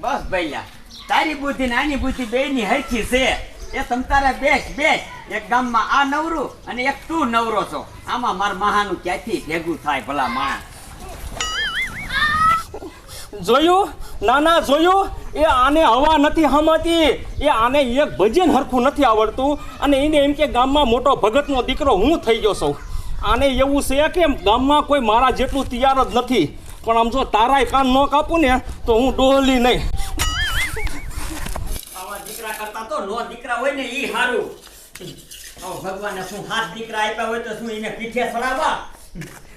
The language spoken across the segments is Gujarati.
બસ ભૈયા, તારી બુદ્ધિ નાની બુદ્ધિ બે ની હરખી છે. એ સમતારે બેસ બેસ. એક ગામમાં આ નવરું અને એક તું નવરો છો. આમાં માર મહાનું ક્યાંથી ભેગું થાય ભલા માણસ? જોયું? ના ના જોયું? એ આને હવા નથી હમતી. એ આને એક ભજન હરખું નથી આવડતું. અને એને એમ કે ગામમાં મોટો ભગતનો દીકરો હું થઈ ગયો છું. આને એવું છે કે ગામમાં કોઈ મારા જેટલું તૈયાર જ નથી. પણ આમ જો તારાય કાન ન કાપું ને તો હું ડોહલી નહીં. આવા દીકરા કરતા તો નો દીકરા હોય ને ઈ હારું. ભગવાને શું હાથ દીકરા આપ્યા હોય તો શું એને પીઠે સડાવવા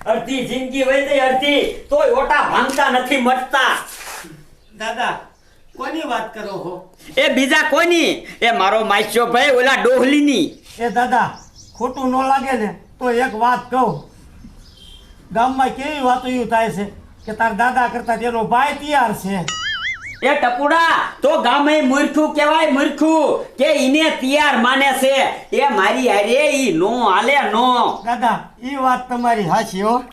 અડધી જિંદગી હોય તો અડધી. તોય ઓટા ભાંગતા નથી મટતા. દાદા કોની વાત કરો હો? એ બીજા કોની? એ મારો માસ્યો ભાઈ ઓલા ડોહલીની. એ દાદા ખોટું ન લાગે ને તો એક વાત કહું. ગામમાં કેવી વાતો એવું થાય છે? કે તાર દાદા કરતા તેનો ભાઈ તૈયાર છે. એ ટપુડા તો ગામે મૂર્ખું કહેવાય મૂર્ખું કે ઈને તૈયાર માને છે. એ મારી હારે ઈ નો હાલે નો. દાદા ઈ વાત તમારી હાચી હો.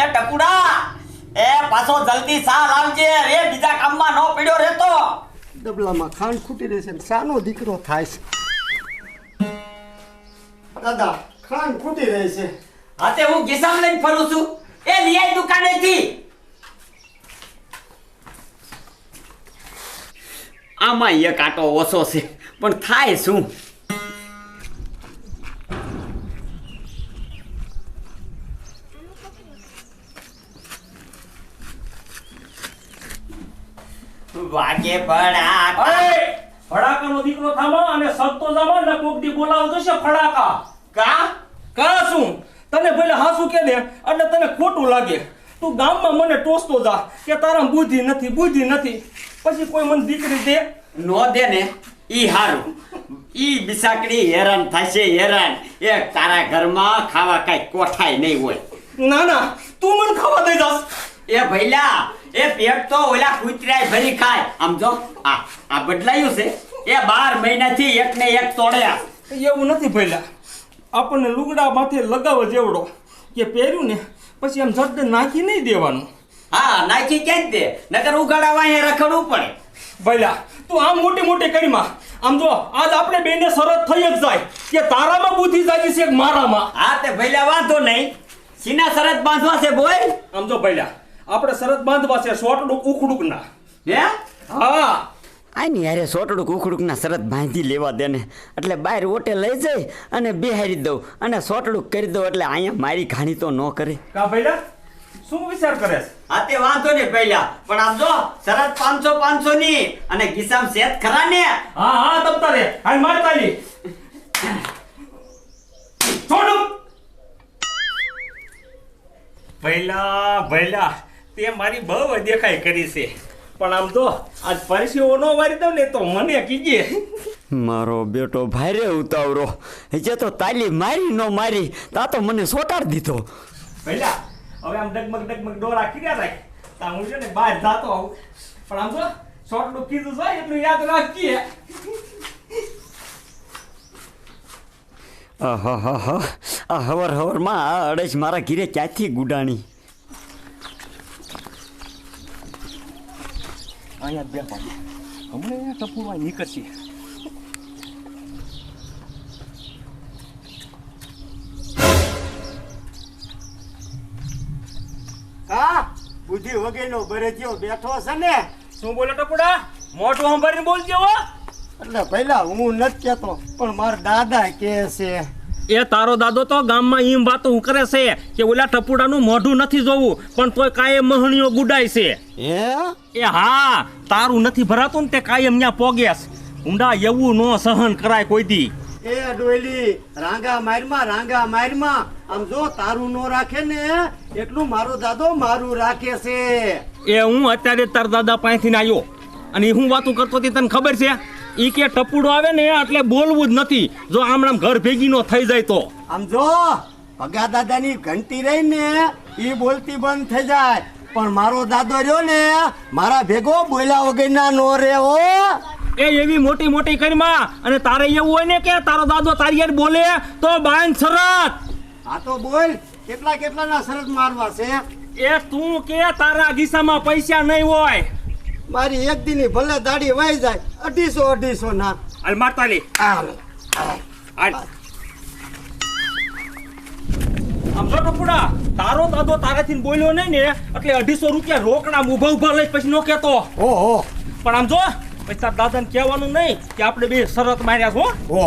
એ ટપુડા એ પાછો જલ્દી સા લાવજે રે બીજા કામમાં નો પડ્યો રહેતો. ડબલામાં ખાંડ ખૂટી રહેશે ને સાનો દીકરો થાય છે. દાદા ખાંડ ખૂટી રહી છે. હાતે હું ગીસામ લઈને ફરું છું. એ લઈ દુકાનેથી. આમાં એક આટો ઓછો છે પણ થાય શું? વાગે ફડાકા ફડાકાનો દીકરો થામો અને સત્તો જામો ને કોકડી બોલાવો જોશે ફડાકા કા? કા શું? તને ભલે હાસું કે દે એટલે તને ખોટું લાગે. તું ગામમાં મને ટોસતો જા કે તારા બુદ્ધિ નથી બુદ્ધિ નથી. પછી કોઈ મને દીકરી દે? નો દે ને ઈ હારું. ઈ બિસાકડી હેરાન થશે હેરાન. એ તારા ઘરમાં ખાવા કાંઈ કોઠાય નહીં હોય. ના ના તું મને ખાવા દઈ જાસ એ ભઈલા એ પેટ તો ઓલા કૂતરાય ભરી ખાય. આમ જો આ આ બદલાયું છે. એ બાર મહિનાથી એક ને એક તોડ્યા. એવું નથી ભઈલા આપણને લુગડા માથે લગાવ જેવડો કે પહેર્યું ને પછી આમ જડ નાખી નહીં દેવાનું. હા નાખી ક્યાં દે. નકર ઉગાડાવા અહીંયા રખડવું પડે. ભઈલા તું આમ મોટી મોટી કરીમાં. આમ જો આજ આપણે બેને શરત થઈ જ જાય કે તારામાં બુદ્ધિ જાગી છે મારામાં. હા તે ભઈલા વાંધો નહીં. સીના શરત બાંધવા છે બોય આમ જો ભઈલા આપણે શરત બાંધવા છે સોટડું ઉખડુક ના. હે? હા. આની યારે સોટડું કુકડુકના શરત બાંધી લેવા દે ને. એટલે બહાર ઓટે લઈ જઈ અને બિહારી દઉં. અને સોટડું કરી દઉં એટલે અહીંયા મારી ઘાણી તો ન કરે. કા ભાઈલા શું વિચાર કરે આ તે વાંધો નહીં પહેલા પણ આમ જો શરત પાંચસો પાંચસો ની અને કિસામ સેત ખરા ને? હા હા તમતા રે હાલ માર તાલી. છોડું. પહેલા ભઈલા તે મારી બહુ દેખાય કરી છે. પણ આમ તો આજ પરસેવો ન વારી દઉં ને તો મને કીજે. મારો બેટો ભારે ઉતાવરો જે તો તાલી મારી ન મારી તા તો મને સોટાડ દીધો. પહેલા હવે આમ ડગમગ ડગમગ ડોરા કર્યા રાખ તા હું છે ને બહાર જાતો આવું. પણ આમ તો શોર્ટનું કીધું છે એટલું યાદ રાખીએ. આહાહાહા. આ હવર હવરમાં આ અડસ મારા ઘીરે ક્યાંથી ગુડાણી? અહીંયા બે હમણાં ટપુમાં નીકળશે. હા બુદ્ધિ વગેરેનો બરેજીઓ બેઠો છે ને. શું બોલે ટપુડા? મોઢું સંભાળીને બોલજો હો. એટલે પહેલા હું નથી કહેતો પણ મારા દાદા કહે છે એ તારો દાદો તો ગામમાં એમ વાતો કરે છે કે ઓલા ટપુડાનું મોઢું નથી જોવું પણ તોય કાયમ મહણીઓ ગુડાય છે. એ એ હા તારું નથી ભરાતું ને તે કાયમ ન્યા પોગ્યાસ ઊંડા એવું નો સહન કરાય કોઈ દી. એ ડોયલી રાંગા મારમાં રાંગા મારમાં આમ જો તારું નો રાખે ને એટલું મારો દાદો મારું રાખે છે. એ હું અત્યારે તાર દાદા પાસેથી આવ્યો અને હું વાતું કરતો હતી તને ખબર છે? ઈ કે ટપુડો આવે ને એટલે બોલવું જ નથી. જો આમ આમ ઘર ભેગી નો થઈ જાય તો. આમ જો ભગા દાદાની ઘંટી રહી ને એ બોલતી બંધ થઈ જાય. પણ મારો દાદો રહ્યો ને મારા ભેગો બોલ્યા વગરના નો રે હો. એ એવી મોટી મોટી કરીમાં અને તારે એવું હોય ને કે તારો દાદો તારી યાર બોલે તો બાયન શરત. આ તો બોલ કેટલા કેટલાના શરત મારવા છે? એ તું કે તારા ગીસામાં પૈસા નહીં હોય. મારી એક દીની ભલે દાડી વાઈ જાય અઢીસો અઢીસો ના. હાલ મારતા લે હાલ હાલ. આમ જો ટપુડા તારો દાદો તારાથી બોલ્યો નહીં ને એટલે અઢીસો રૂપિયા રોકડા ઊભા ઊભા લઈ પછી નો કેતો ઓહો પણ આમ જો પછી તાર દાદાને કહેવાનું નહીં કે આપણે બે શરત માર્યા છો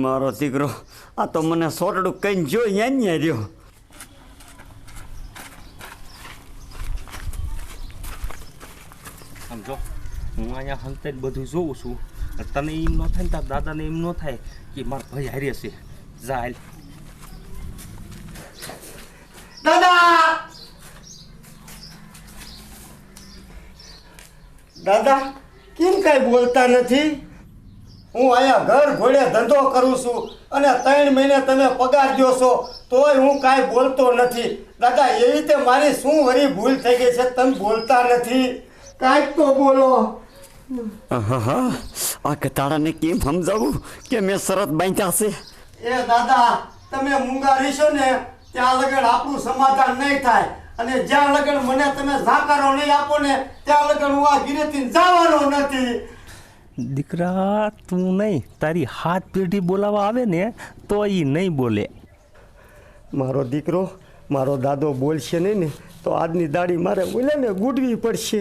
મારો દીકરો આ તો મને સોરડું કઈ જો ન્યા રહ્યો આમ જો હું અહીંયા હલતે બધું જોઉં છું. તને એમ ન થાય ને તાર દાદાને એમ ન થાય કે મારો ભાઈ હારે છે. ઝાલ. દાદા! દાદા કેમ કઈ બોલતા નથી? હું અહીંયા ઘર ઘોડે ધંધો કરું છું અને ત્રણ મહિને તમે પગાર દો છો તોય હું કાંઈ બોલતો નથી. દાદા એવી રીતે મારી શું વરી ભૂલ થઈ ગઈ છે તમે બોલતા નથી? કાંઈક તો બોલો. આ કતાળાને કેમ સમજાવું કે મેં શરત બાંધ્યા છે? એ દાદા તમે મૂંગા રહેશો ને ત્યાં લગન આપણું સમાધાન નહીં થાય. અને જ્યાં લગન મને તમે ઝાકારો નહીં આપો ને ત્યાં લગન હું આ ગિરેથી જવાનો નથી. દીકરા તું નહીં તારી હાથ પેઢી બોલાવા આવે ને તો એ નહીં બોલે. મારો દીકરો મારો દાદો બોલશે નહીં ને તો આજની દાડી મારે બોલે ને ગુડવી પડશે.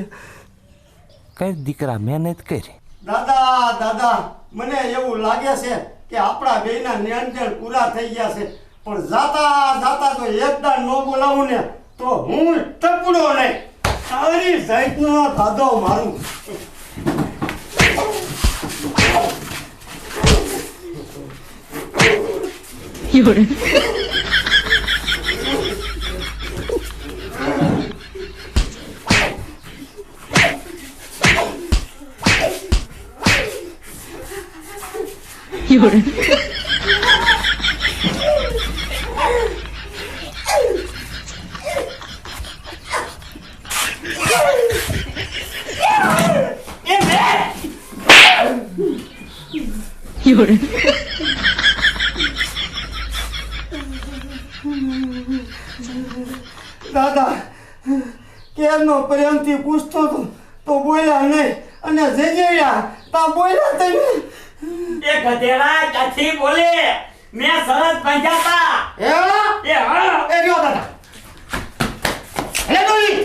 કઈ દીકરા મહેનત કરી? દાદા દાદા મને એવું લાગે છે કે આપણા બેયના નિયંત્રણ પૂરા થઈ ગયા છે. પણ જાતા જાતા તો એકદા ન બોલાવું ને તો હું ટપડો નહીં. તારી જાતનો દાદો મારું. દાદા કેરનો પ્રેમથી પૂછતો હતો તો બોલ્યા નહીં. અને જેજેયા તા બોલ્યા તમે એ ગધેડા ક્યાંથી બોલે. મેં સરસ પંજાતા એ એ હા. એ રહ્યો દાદા. હે ડોલી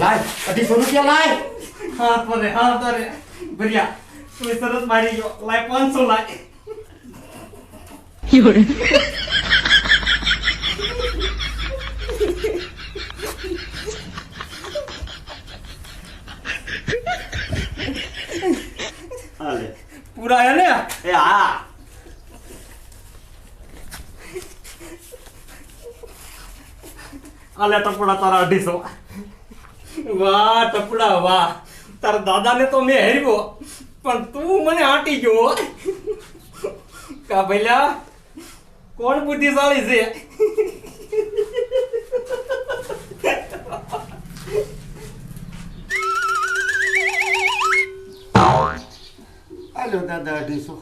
લાય અઢીસો રૂપિયા લાય. હા તો રે હા તો રે ભર્યા. તું સરસ મારી ગયો. લાય પાંચસો લાય. હાલે પૂરા હે ને એ હા આલે ટપડા તારા અઢીસો વાહ ટપડા વાહ. તારા દાદાને તો મેં હેર્યો પણ તું મને આંટી ગયો. કા ભઈલા કોણ બુદ્ધિશાળી છે? હાલો દાદા અઢીસો.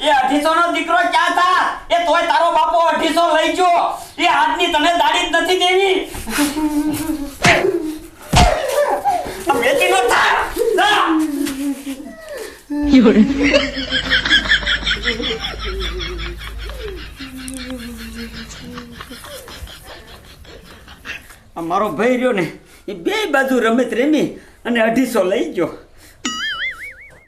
એ અઢીસો નો દીકરો ક્યાં થા? એ તોય તારો બાપો અઢીસો લઈ ગયો. એ આજની તને દાડી જ નથી દેવી. વેચી નો થા. મારો ભાઈ રહ્યો ને, એ બે બાજુ રમત રમી અને અઢીસો લઈ ગયો.